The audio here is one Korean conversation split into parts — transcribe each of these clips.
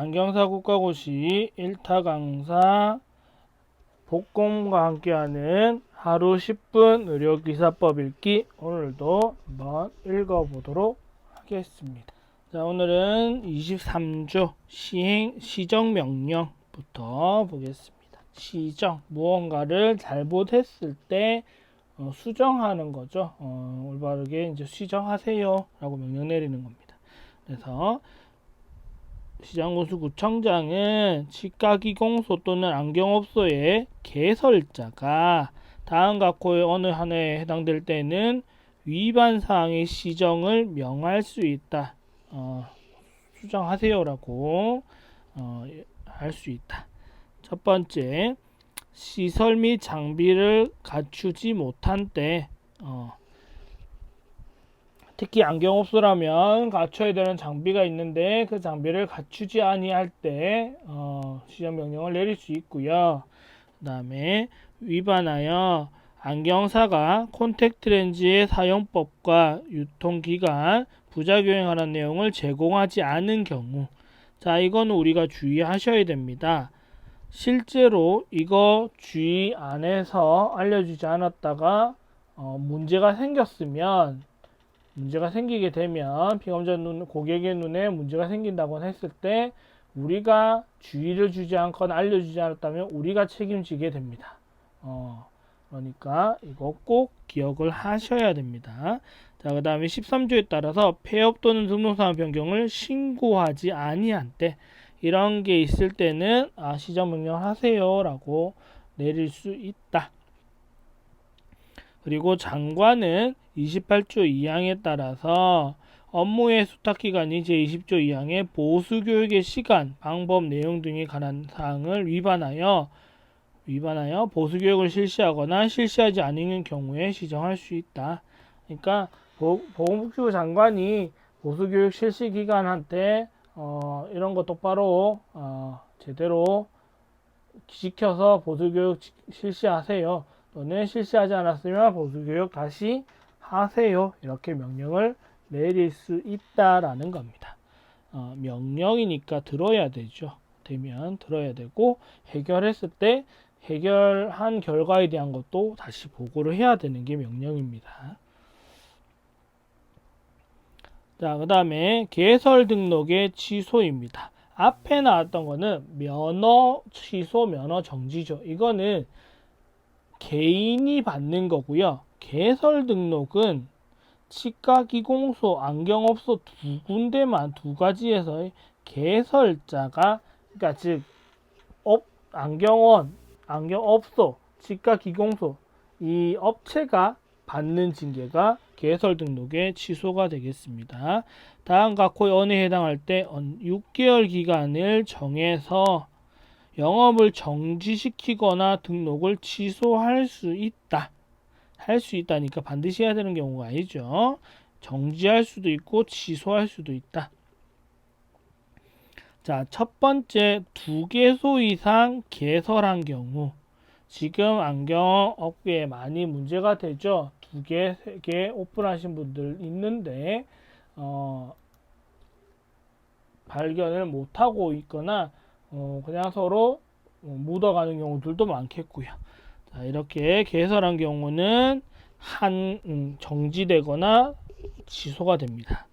안경사 국가고시 1타 강사 복공과 함께하는 하루 10분 의료기사법 읽기 오늘도 한번 읽어보도록 하겠습니다. 자 오늘은 23조 시행 시정명령부터 보겠습니다. 시정 무언가를 잘못했을 때 어, 수정하는 거죠. 어, 올바르게 이제 수정하세요라고 명령 내리는 겁니다. 그래서 시장군수 구청장은 치과기공소 또는 안경업소의 개설자가 다음 각호의 어느 하나에 해당될 때는 위반 사항의 시정을 명할 수 있다. 어, 수정하세요라고 어, 할 수 있다. 첫 번째, 시설 및 장비를 갖추지 못한 때, 어, 특히 안경업소라면 갖춰야 되는 장비가 있는데 그 장비를 갖추지 아니할 때 어, 시정 명령을 내릴 수 있고요. 그 다음에 위반하여 안경사가 콘택트 렌즈의 사용법과 유통기간, 부작용에 관한 내용을 제공하지 않은 경우 자 이거는 우리가 주의하셔야 됩니다. 실제로 이거 주의 안에서 알려주지 않았다가 어, 문제가 생겼으면 문제가 생기게 되면 피검자 눈 고객의 눈에 문제가 생긴다고 했을 때 우리가 주의를 주지 않거나 알려주지 않았다면 우리가 책임지게 됩니다. 어, 그러니까 이거 꼭 기억을 하셔야 됩니다. 자, 그 다음에 13조에 따라서 폐업 또는 등록상황 변경을 신고하지 아니한 때 이런 게 있을 때는 아, 시정 명령을 하세요라고 내릴 수 있다. 그리고 장관은 28조 2항에 따라서 업무의 수탁기간이 제20조 2항의 보수교육의 시간, 방법, 내용 등에 관한 사항을 위반하여 위반하여 보수교육을 실시하거나 실시하지 않는 경우에 시정할 수 있다. 그러니까 보, 보건복지부 장관이 보수교육 실시 기간한테 어, 이런 거 똑바로 어, 제대로 지켜서 보수교육 실시하세요. 또는 실시하지 않았으면 보수교육 다시 하세요. 이렇게 명령을 내릴 수 있다라는 겁니다. 어, 명령이니까 들어야 되죠. 되면 들어야 되고 해결했을 때 해결한 결과에 대한 것도 다시 보고를 해야 되는 게 명령입니다. 자, 그 다음에 개설 등록의 취소입니다. 앞에 나왔던 거는 면허 취소, 면허 정지죠. 이거는 개인이 받는 거고요. 개설 등록은 치과 기공소, 안경업소 두 군데만 두 가지에서 개설자가 그러니까 즉 업, 안경원, 안경업소, 치과 기공소 이 업체가 받는 징계가 개설 등록의 취소가 되겠습니다. 다음 각호의 언에 해당할 때 6개월 기간을 정해서 영업을 정지시키거나 등록을 취소할 수 있다. 할 수 있다니까 반드시 해야 되는 경우가 아니죠. 정지할 수도 있고 취소할 수도 있다. 자, 첫 번째 두 개소 이상 개설한 경우 지금 안경 업계에 많이 문제가 되죠. 두 개, 세 개 오픈하신 분들 있는데 어, 발견을 못하고 있거나 어, 그냥 서로 묻어가는 경우들도 많겠고요. 자, 이렇게 개설한 경우는 한 음, 정지되거나 취소가 됩니다.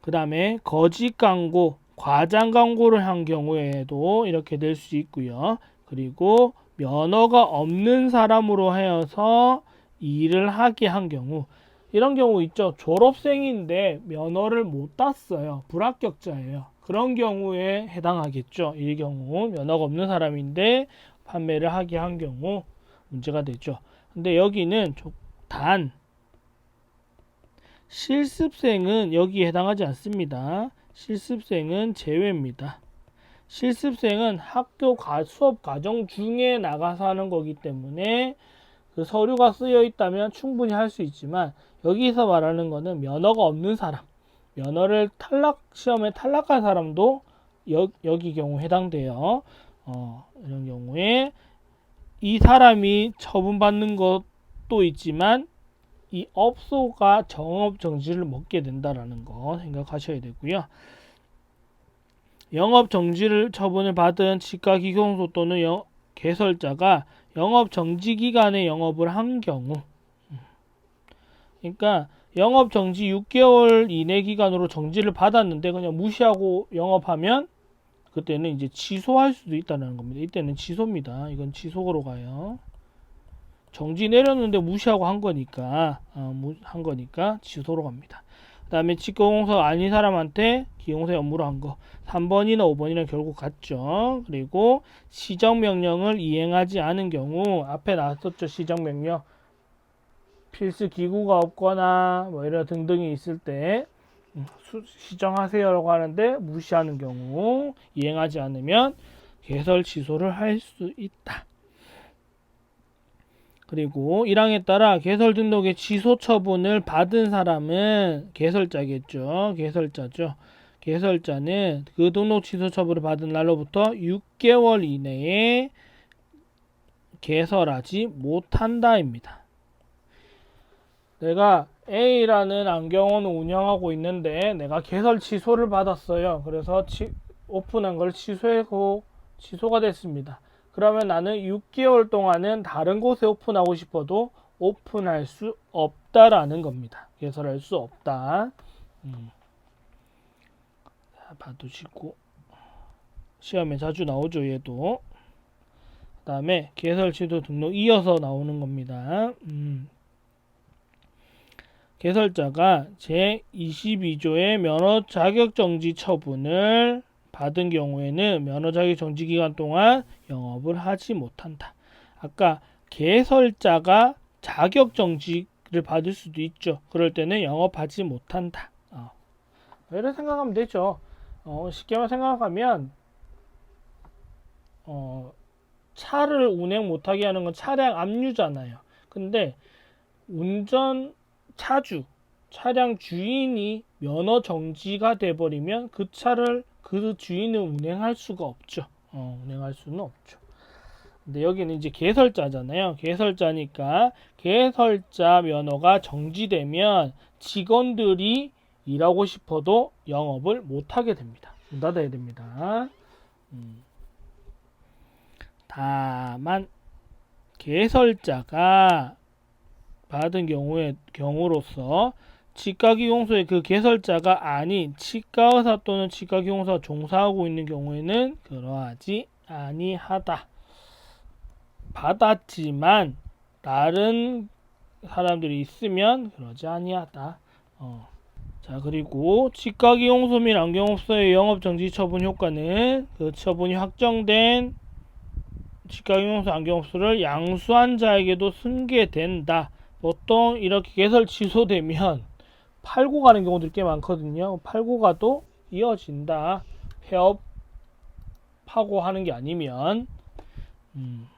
그 다음에 거짓 광고, 과장 광고를 한 경우에도 이렇게 될 수 있고요. 그리고 면허가 없는 사람으로 하여서 일을 하게 한 경우 이런 경우 있죠. 졸업생인데 면허를 못 땄어요. 불합격자예요. 그런 경우에 해당하겠죠. 이 경우 면허가 없는 사람인데 판매를 하게 한 경우 문제가 되죠. 근데 여기는 단 실습생은 여기에 해당하지 않습니다. 실습생은 제외입니다. 실습생은 학교 가, 수업 과정 중에 나가서 하는 거기 때문에 그 서류가 쓰여 있다면 충분히 할 수 있지만 여기서 말하는 거는 면허가 없는 사람, 면허를 탈락 시험에 탈락한 사람도 여, 여기 경우 해당돼요. 어, 이런 경우에 이 사람이 처분받는 것도 있지만 이 업소가 정업 정지를 먹게 된다라는 거 생각하셔야 되고요. 영업 정지를 처분을 받은 치과 기공소 또는 영- 개설자가 영업 정지 기간에 영업을 한 경우 그러니까 영업 정지 6개월 이내 기간으로 정지를 받았는데 그냥 무시하고 영업하면 그때는 이제 취소할 수도 있다는 겁니다. 이때는 취소입니다. 이건 취소로 가요. 정지 내렸는데 무시하고 한 거니까 어, 무- 한 거니까 취소로 갑니다. 그 다음에 치과공사 아닌 사람한테 기용사 업무로 한 거 3번이나 5번이나 결국 같죠. 그리고 시정명령을 이행하지 않은 경우 앞에 나왔었죠. 시정명령 필수 기구가 없거나 뭐 이런 등등이 있을 때 음, 수- 시정하세요라고 하는데 무시하는 경우 이행하지 않으면 개설 취소를 할 수 있다. 그리고 1항에 따라 개설 등록의 취소 처분을 받은 사람은 개설자겠죠. 개설자죠. 개설자는 그 등록 취소 처분을 받은 날로부터 6개월 이내에 개설하지 못한다입니다. 내가 A라는 안경원을 운영하고 있는데 내가 개설 취소를 받았어요. 그래서 치- 오픈한 걸 취소하고 취소가 됐습니다. 그러면 나는 6개월 동안은 다른 곳에 오픈하고 싶어도 오픈할 수 없다라는 겁니다. 개설할 수 없다. 음. 자, 봐두시고 시험에 자주 나오죠 얘도. 그 다음에 개설 취소 등록 이어서 나오는 겁니다. 음. 개설자가 제22조의 면허 자격 정지 처분을 받은 경우에는 면허 자격 정지 기간 동안 영업을 하지 못한다. 아까 개설자가 자격 정지를 받을 수도 있죠. 그럴 때는 영업하지 못한다. 어. 이렇게 생각하면 되죠. 어, 쉽게만 생각하면 어, 차를 운행 못하게 하는 건 차량 압류잖아요. 근데 운전 차주, 차량 주인이 면허 정지가 돼버리면 그 차를 그 주인은 운행할 수가 없죠. 어, 운행할 수는 없죠. 근데 여기는 이제 개설자잖아요. 개설자니까 개설자 면허가 정지되면 직원들이 일하고 싶어도 영업을 못하게 됩니다. 문 닫아야 됩니다. 음. 다만 개설자가 받은 경우에 경우로서 치과기공소의 그 개설자가 아닌 치과의사 또는 치과기공사 종사하고 있는 경우에는 그러하지 아니하다. 받았지만 다른 사람들이 있으면 그러지 아니하다. 어. 자 그리고 치과기공소 및 안경업소의 영업정지 처분 효과는 그 처분이 확정된 치과기공소 안경업소를 양수한 자에게도 승계된다. 보통 이렇게 개설 취소되면 팔고 가는 경우들이 꽤 많거든요. 팔고 가도 이어진다. 폐업하고 하는 게 아니면 음,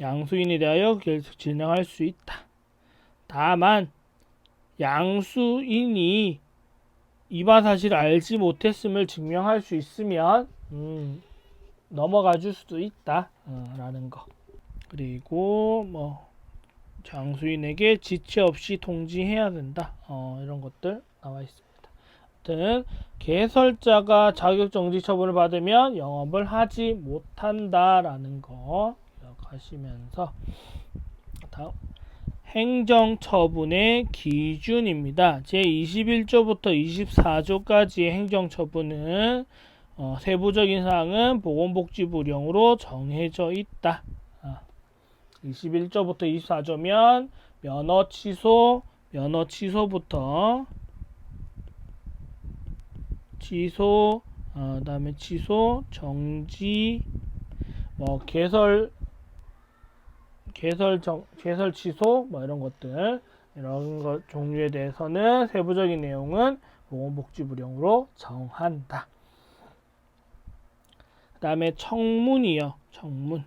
양수인에 대하여 계속 진행할 수 있다. 다만 양수인이 이바 사실을 알지 못했음을 증명할 수 있으면 음, 넘어가 줄 수도 있다. 어, 라는 거. 그리고 뭐 장수인에게 지체 없이 통지해야 된다. 어, 이런 것들 나와 있습니다. 아무튼 개설자가 자격 정지 처분을 받으면 영업을 하지 못한다라는 거 기억하시면서 다음 행정 처분의 기준입니다. 제 21조부터 24조까지의 행정 처분은 어, 세부적인 사항은 보건복지부령으로 정해져 있다. 21조부터 24조면 면허 취소, 면허 취소부터 취소, 어, 그 다음에 취소, 정지, 뭐 개설, 개설 정, 개설 취소, 뭐 이런 것들 이런 것 종류에 대해서는 세부적인 내용은 보건복지부령으로 정한다. 그 다음에 청문이요, 청문.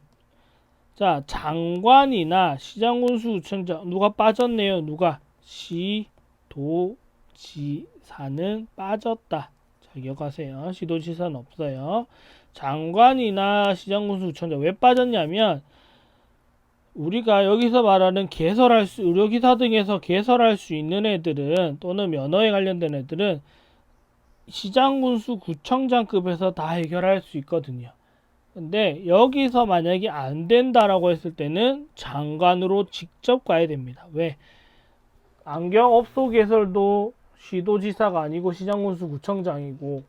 자, 장관이나 시장군수구청장 누가 빠졌네요. 누가 시 도 지 사는 빠졌다. 자, 기억하세요. 시도지사는 없어요. 장관이나 시장군수구청장 왜 빠졌냐면 우리가 여기서 말하는 개설할 수 의료기사 등에서 개설할 수 있는 애들은 또는 면허에 관련된 애들은 시장군수 구청장급에서 다 해결할 수 있거든요. 근데 여기서 만약에 안 된다라고 했을 때는 장관으로 직접 가야 됩니다. 왜? 안경 업소 개설도 시도지사가 아니고 시장군수 구청장이고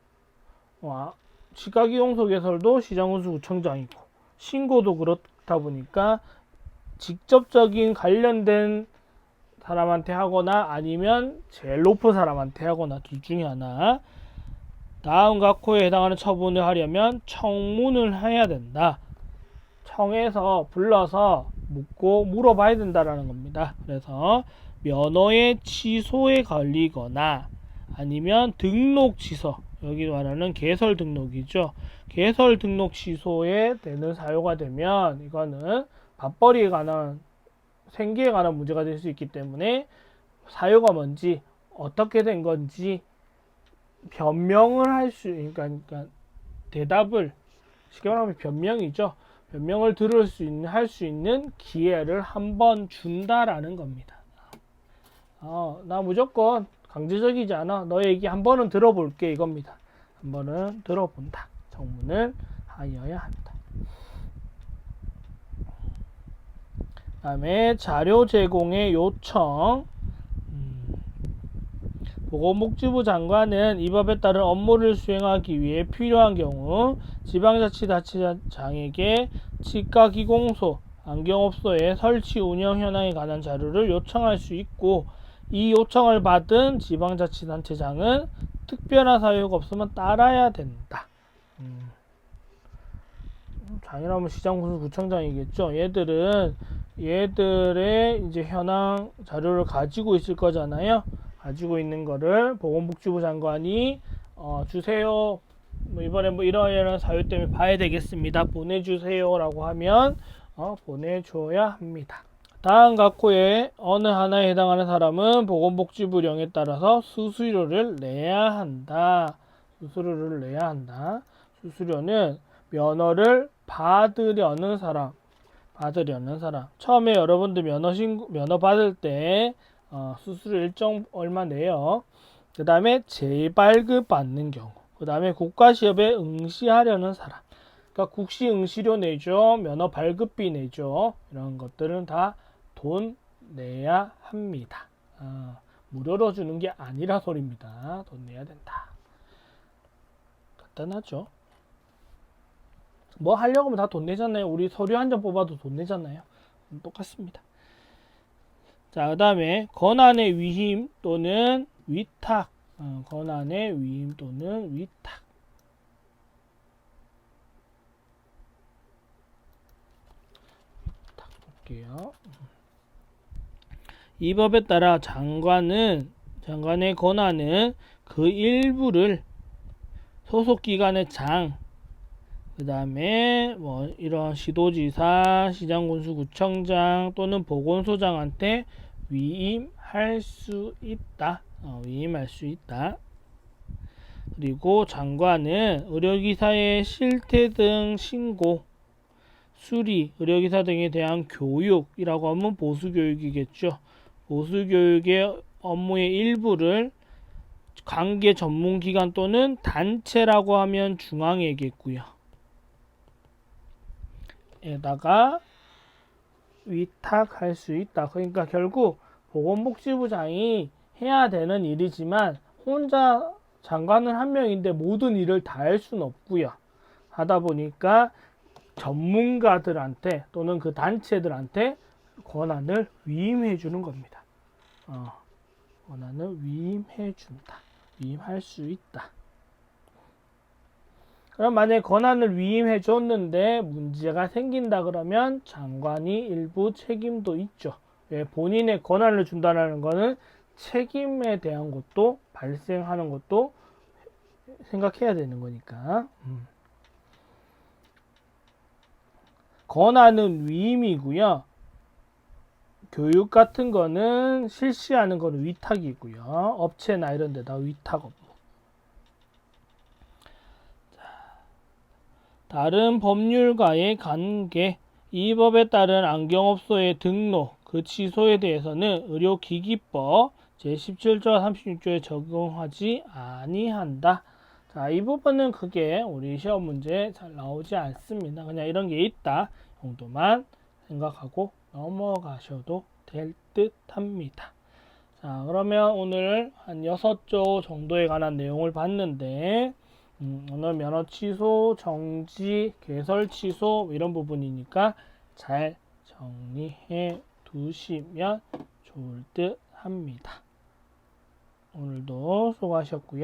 어, 시각이용소 개설도 시장군수 구청장이고 신고도 그렇다 보니까 직접적인 관련된 사람한테 하거나 아니면 제일 높은 사람한테 하거나 둘 중에 하나 다음 각호에 해당하는 처분을 하려면 청문을 해야 된다. 청에서 불러서 묻고 물어봐야 된다라는 겁니다. 그래서 면허의 취소에 걸리거나 아니면 등록 취소 여기 말하는 개설 등록이죠. 개설 등록 취소에 되는 사유가 되면 이거는 밥벌이에 관한 생계에 관한 문제가 될 수 있기 때문에 사유가 뭔지 어떻게 된 건지 변명을 할 수, 그러니까, 그러니까 대답을 쉽게 말하면 변명이죠. 변명을 들을 수 있는, 할 수 있는 기회를 한 번 준다라는 겁니다. 어, 나 무조건 강제적이지 않아. 너 얘기 한 번은 들어볼게 이겁니다. 한 번은 들어본다. 청문을 하여야 한다. 다음에 자료 제공의 요청. 음, 보건복지부 장관은 이 법에 따른 업무를 수행하기 위해 필요한 경우 지방자치단체장에게 치과기공소, 안경업소의 설치 운영 현황에 관한 자료를 요청할 수 있고 이 요청을 받은 지방자치단체장은 특별한 사유가 없으면 따라야 된다. 음. 장이라면 시장군수 구청장이겠죠. 얘들은 얘들의 이제 현황 자료를 가지고 있을 거잖아요. 가지고 있는 거를 보건복지부 장관이 어, 주세요. 뭐 이번에 뭐 이러이러한 사유 때문에 봐야 되겠습니다. 보내주세요라고 하면 어, 보내줘야 합니다. 다음 각호의 어느 하나에 해당하는 사람은 보건복지부령에 따라서 수수료를 내야 한다. 수수료를 내야 한다. 수수료는 면허를 받으려는 사람, 받으려는 사람. 처음에 여러분들 면허 신고, 면허 받을 때 어, 수수료 일정 얼마 내요. 그 다음에 재발급 받는 경우. 그 다음에 국가시험에 응시하려는 사람. 그러니까 국시 응시료 내죠. 면허 발급비 내죠. 이런 것들은 다 돈 내야 합니다. 어, 무료로 주는 게 아니라 소리입니다. 돈 내야 된다. 간단하죠. 뭐 하려고 하면 다 돈 내잖아요. 우리 서류 한 장 뽑아도 돈 내잖아요. 똑같습니다. 자, 그 다음에 권한의 위임 또는 위탁. 어, 권한의 위임 또는 위탁. 이 법에 따라 장관은 장관의 권한은 그 일부를 소속 기관의 장, 그 다음에 뭐 이런 시도지사, 시장군수구청장 또는 보건소장한테 위임할 수 있다. 어, 위임할 수 있다. 그리고 장관은 의료기사의 실태 등 신고, 수리, 의료기사 등에 대한 교육이라고 하면 보수교육이겠죠. 보수교육의 업무의 일부를 관계 전문기관 또는 단체라고 하면 중앙회겠고요. 에다가 위탁할 수 있다. 그러니까 결국 보건복지부 장이 해야 되는 일이지만 혼자 장관은 한 명인데 모든 일을 다 할 수는 없고요. 하다 보니까 전문가들한테 또는 그 단체들한테 권한을 위임해 주는 겁니다. 어, 권한을 위임해 준다. 위임할 수 있다. 그럼 만약에 권한을 위임해 줬는데 문제가 생긴다 그러면 장관이 일부 책임도 있죠. 왜 본인의 권한을 준다는 것은 책임에 대한 것도 발생하는 것도 생각해야 되는 거니까. 음. 권한은 위임이고요. 교육 같은 거는 실시하는 거는 위탁이고요. 업체나 이런 데다 위탁 업무. 다른 법률과의 관계, 이 법에 따른 안경업소의 등록, 그 취소에 대해서는 의료기기법 제17조 36조에 적용하지 아니한다. 자, 이 부분은 그게 우리 시험 문제에 잘 나오지 않습니다. 그냥 이런 게 있다 정도만 생각하고 넘어가셔도 될 듯 합니다. 자, 그러면 오늘 한 6조 정도에 관한 내용을 봤는데, 음, 오늘 면허 취소, 정지, 개설 취소 이런 부분이니까 잘 정리해 두시면 좋을 듯 합니다. 오늘도 수고하셨고요.